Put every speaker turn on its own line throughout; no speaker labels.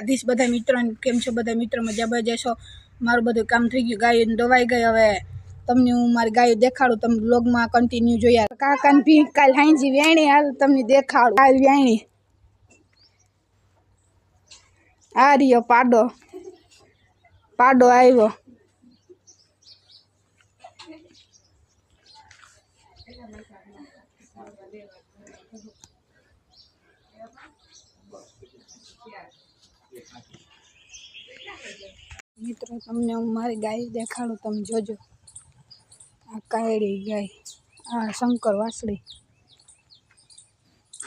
દ્વારકાધીશ બધા મિત્રોને કેમ છો? બધા મિત્રો મજા છો મારું બધું કામ થઈ ગયું. ગાયો દવાઈ ગઈ હવે. તમને હું મારી ગાયો દેખાડું, તમે બ્લોગમાં કન્ટિન્યુ જોયા. કાકા ને ભી કાલ હાંજી વ્યાણી, હાલ તમને દેખાડું. કાલ વ્યાણી. આ રહ્યો પાડો. પાડો આવ્યો. મિત્રો તમને, હું મારી ગાય દેખાડું, તમે જોજો. આ કાયડી ગાય, આ શંકર વાસળી.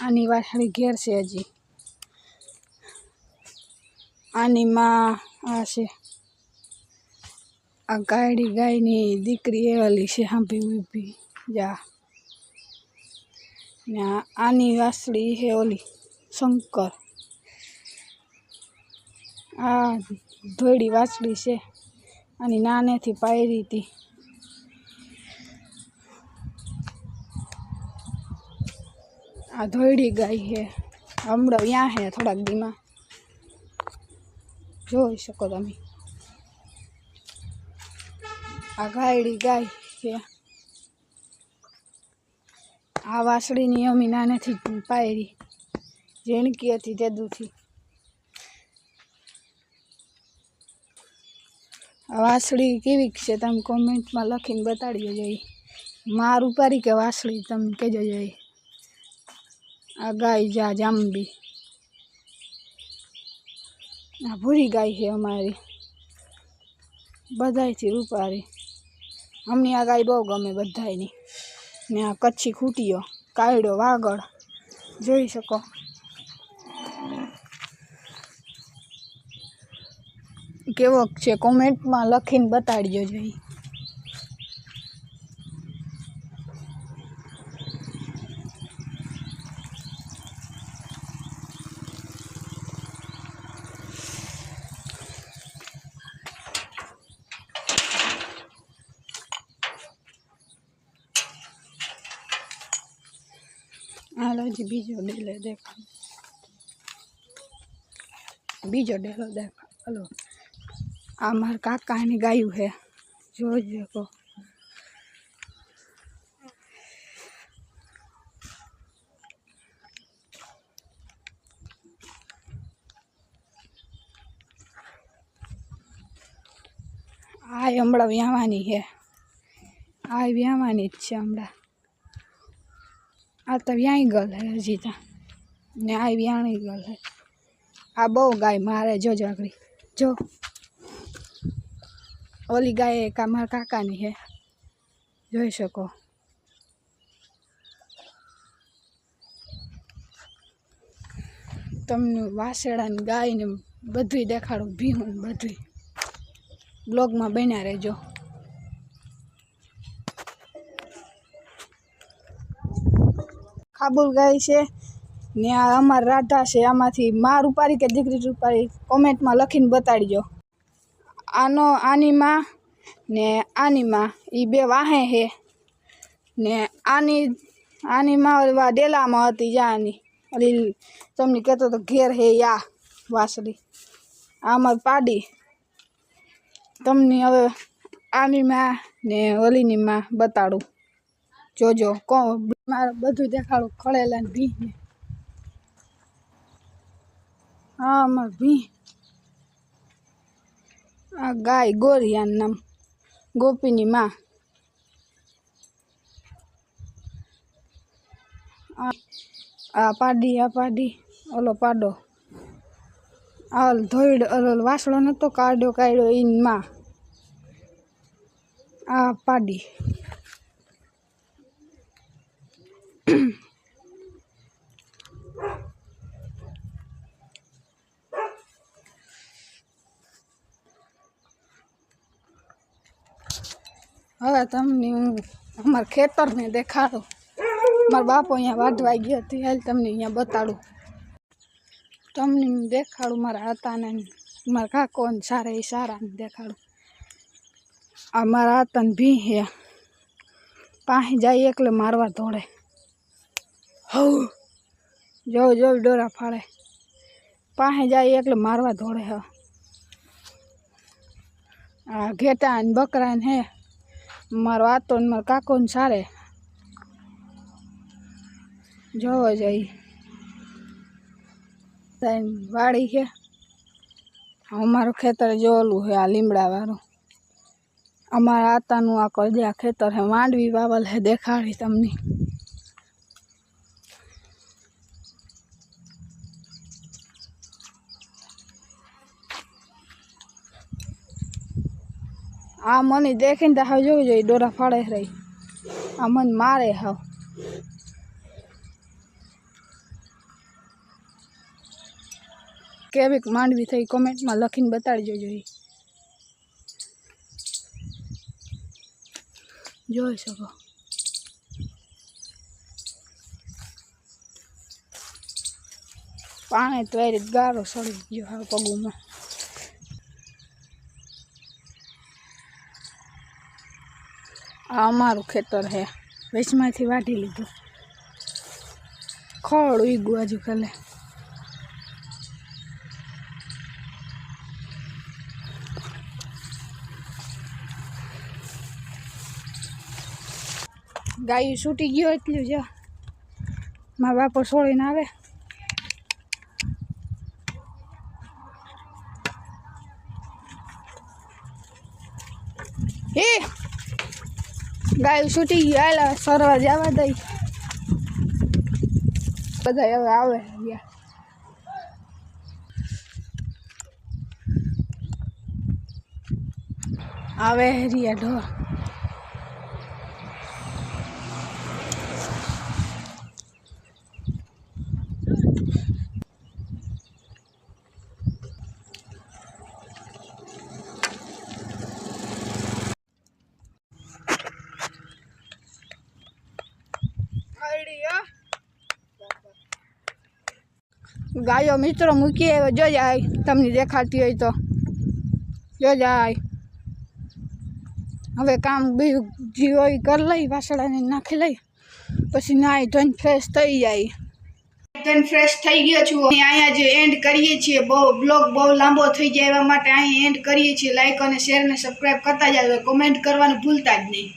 આની વાસળી ઘેર છે હજી. આની માં આ છે. આ કાયડી ગાયની દીકરી એવાલી છે, હાંભી ઊભી જા. ને આની વાસળી છે ઓલી શંકર. આ ધોળી વાછડી છે અને નાનેથી પાયરી હતી. આ ધોળી ગાય છે. હમણાં ત્યાં છે થોડાક દીમાં. જોઈ શકો તમે. આ ગાયડી ગાય છે. આ વાસળીની અમી નાનેથી પાયરી. ઝીણકી હતી તે દૂથી વાસળી કેવી છે તમે કોમેન્ટમાં લખીને બતાડી જઈ. માર ઉપારી કે વાસળી તમે કહેજો જઈ. આ ગાય જા જાંબી. આ ભૂરી ગાય છે અમારી. બધાયથી રૂપારી. અમને આ ગાય બહુ ગમે બધાયની. ને આ કચ્છી ખૂટીઓ કાયડો વાગળ જોઈ શકો. કેવો છે કોમેન્ટમાં લખીને બતાડજો જોઈ. હાલો જી, બીજો ડેલો દેખા બીજો ડેલો દેખા હલો. આ મારા કાકાની ગાયું છે. જોજો કો આ હમણાં વ્યાવાની છે. આ વ્યાવાની જ છે હમણાં. આ તો વ્યાય ગલ હે હજી તો. ને આ વ્યાણી ગલ હે આ બહુ ગાય મારે જોજો આગળ જો. ઓલી ગાય કા મારા કાકાની છે જોઈ શકો. તમને વાસેડા ને ગાય ને બધુંય દેખાડું ભીહું ને બધુંય. બ્લોગમાં બન્યા રહેજો. કાબુલ ગાય છે. ને આ અમાર રાધા છે, આમાંથી માર રૂપારી કે દીકરી રૂપારી કોમેન્ટમાં લખીને બતાડજો. આનો આની માં ને આની માં એ બે વાહે હે. ને આની આની માં ડેલામાં હતી જાની. ઓલી તમને કહેતો તો ઘેર હે યા વાસળી. આમાં પાડી. તમને હવે આની માં ને ઓલીની માં બતાડું. જોજો કો મારે બધું દેખાડું ખળેલા ભી હા અમાર ભી. આ ગાય ગોરિયાનું નામ ગોપીની માં આ પાડી આ પાડી ઓલો પાડો આ ઓલો ધોઈડ ઓલો વાસળો નતો કાઢ્યો કાઢ્યો ઈનમાં આ પાડી હવે તમને હું અમારા ખેતરને દેખાડું. મારો બાપો અહીંયા વાઢવા ગયો હતો હાલ તમને અહીંયા બતાડું. તમને હું દેખાડું મારા હતાને ને મારા કાકો ને સારા એ સારાને દેખાડું. આ મારા હતાને ભી હે. પાસે જાય એકલે મારવા દોડે. હવ જો જો ડોરા ફાળે પાસે જાય એટલે મારવા દોડે હ. આ ઘેટા ને બકરા ને હે. મારો આતો ને મારો કાકો ને સારે. જોવો જઈ તઈને વાડી છે. અમારું ખેતર જો છે, આ લીમડાવાળું. અમારા આતાનું આ કરી આ ખેતર હે માંડવી વાવલ હે દેખાડી તમને. આ મને દેખીને તો હવે જોવું જોઈએ ડોરા ફાડે રહી. આ મન મારે હાવ. કેવીક માંડવી થઈ, કોમેન્ટમાં લખીને બતાડજો જોઈએ જોઈ શકો. પાણી તો એ ગારો સડી ગયો હા પગુમાં. આ અમારું ખેતર છે. વેચમાંથી વાટી લીધું. ખડ ઉગ્યું હજુ કાલે ગાયું છૂટી ગયો એટલું જ. મારા બાપો છોડીને આવે હે ગાયું છૂટી ગયું. હાલ સરવા જવા દઈ. બધા હવે આવે આવે રિયા ઢોર. ગાયો મિત્રો મૂકી આવ્યો. જો જાય, તમને દેખાતી હોય તો. જો જાય. હવે કામ બીજું જે હોય કરી લઈ વાસળાને નાખી લઈ. પછી નાય ધોઈને ફ્રેશ થઈ જાય. ધોઈને ફ્રેશ થઈ ગયો છું. અહીંયા જે એન્ડ કરીએ છીએ, બહુ બ્લોગ બહુ લાંબો થઈ જાય એવા માટે અહીંયા એન્ડ કરીએ છીએ. લાઇક અને શેર અને સબસ્ક્રાઈબ કરતા જાય કોમેન્ટ કરવાનું ભૂલતા જ નહીં.